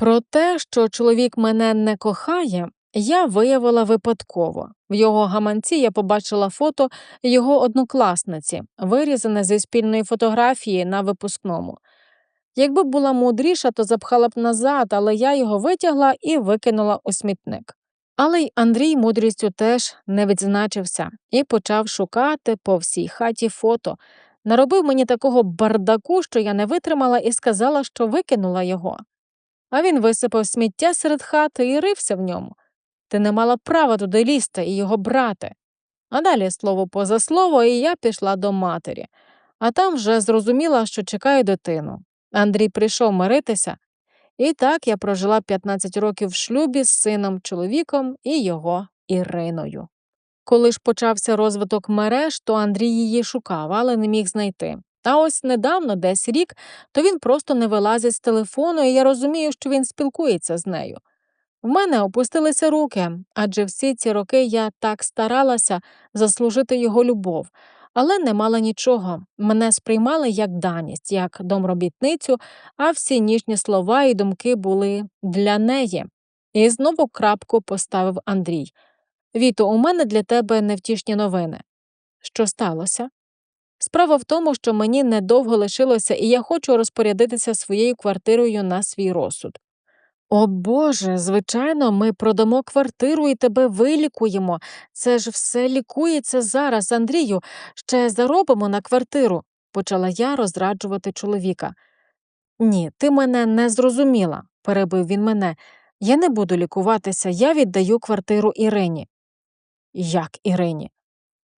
Про те, що чоловік мене не кохає, я виявила випадково. В його гаманці я побачила фото його однокласниці, вирізане зі спільної фотографії на випускному. Якби була мудріша, то запхала б назад, але я його витягла і викинула у смітник. Але й Андрій мудрістю теж не відзначився і почав шукати по всій хаті фото. Наробив мені такого бардаку, що я не витримала і сказала, що викинула його. А він висипав сміття серед хати і рився в ньому. Ти не мала права туди лізти і його брати. А далі слово поза слово, і я пішла до матері, а там вже зрозуміла, що чекаю дитину. Андрій прийшов миритися, і так я прожила 15 років в шлюбі з сином, чоловіком і його Іриною. Коли ж почався розвиток мереж, то Андрій її шукав, але не міг знайти. Та ось недавно, десь рік, то він просто не вилазить з телефону, і я розумію, що він спілкується з нею. В мене опустилися руки, адже всі ці роки я так старалася заслужити його любов, але не мала нічого. Мене сприймали як даність, як домробітницю, а всі ніжні слова і думки були для неї. І знову крапку поставив Андрій. Віто, у мене для тебе невтішні новини. Що сталося? Справа в тому, що мені недовго лишилося, і я хочу розпорядитися своєю квартирою на свій розсуд. О Боже, звичайно, ми продамо квартиру і тебе вилікуємо. Це ж все лікується зараз, Андрію, ще заробимо на квартиру, почала я розраджувати чоловіка. Ні, ти мене не зрозуміла, перебив він мене. Я не буду лікуватися, я віддаю квартиру Ірині. Як Ірині?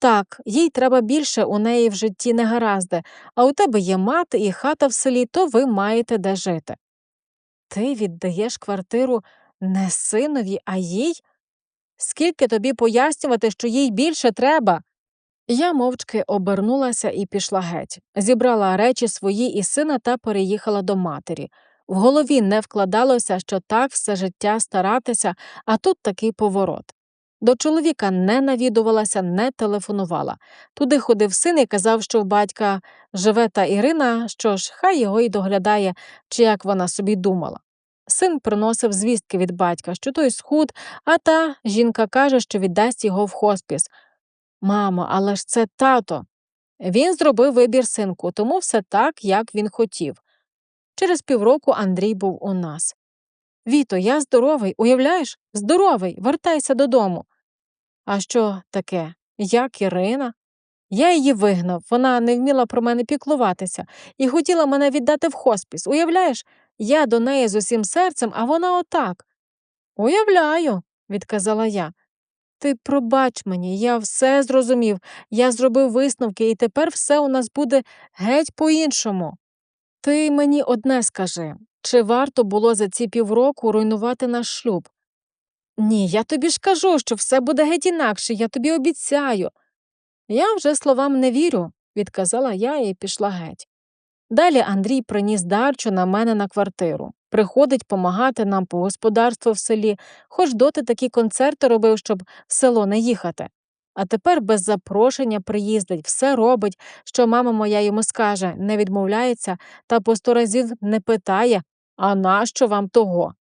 Так, їй треба більше, у неї в житті не гаразди, а у тебе є мати і хата в селі, то ви маєте де жити. Ти віддаєш квартиру не синові, а їй? Скільки тобі пояснювати, що їй більше треба? Я мовчки обернулася і пішла геть, зібрала речі свої і сина та переїхала до матері. В голові не вкладалося, що так все життя старатися, а тут такий поворот. До чоловіка не навідувалася, не телефонувала. Туди ходив син і казав, що в батька живе та Ірина, що ж, хай його й доглядає, чи як вона собі думала. Син приносив звістки від батька, що той схуд, а та жінка каже, що віддасть його в хоспіс. Мамо, але ж це тато. Він зробив вибір синку, тому все так, як він хотів. Через півроку Андрій був у нас. Віто, я здоровий, уявляєш? Здоровий, вертайся додому. А що таке? Як Ірина? Я її вигнав, вона не вміла про мене піклуватися і хотіла мене віддати в хоспіс. Уявляєш, я до неї з усім серцем, а вона отак. Уявляю, відказала я. Ти пробач мені, я все зрозумів, я зробив висновки, і тепер все у нас буде геть по-іншому. Ти мені одне скажи чи варто було за ці півроку руйнувати наш шлюб? Ні, я тобі ж кажу, що все буде геть інакше, я тобі обіцяю. Я вже словам не вірю, відказала я і пішла геть. Далі Андрій приніс дарчу на мене на квартиру. Приходить помагати нам по господарству в селі, хоч доти такі концерти робив, щоб в село не їхати. А тепер без запрошення приїздить, все робить, що мама моя йому скаже, не відмовляється та по сто разів не питає, а нащо вам того?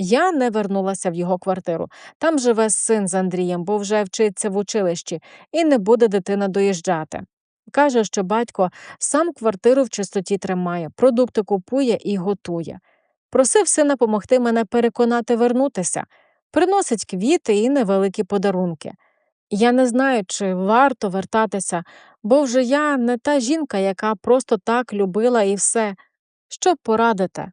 Я не вернулася в його квартиру. Там живе син з Андрієм, бо вже вчиться в училищі, і не буде дитина доїжджати. Каже, що батько сам квартиру в чистоті тримає, продукти купує і готує. Просив сина помогти мене переконати вернутися, приносить квіти і невеликі подарунки. Я не знаю, чи варто вертатися, бо вже я не та жінка, яка просто так любила і все. Що порадите?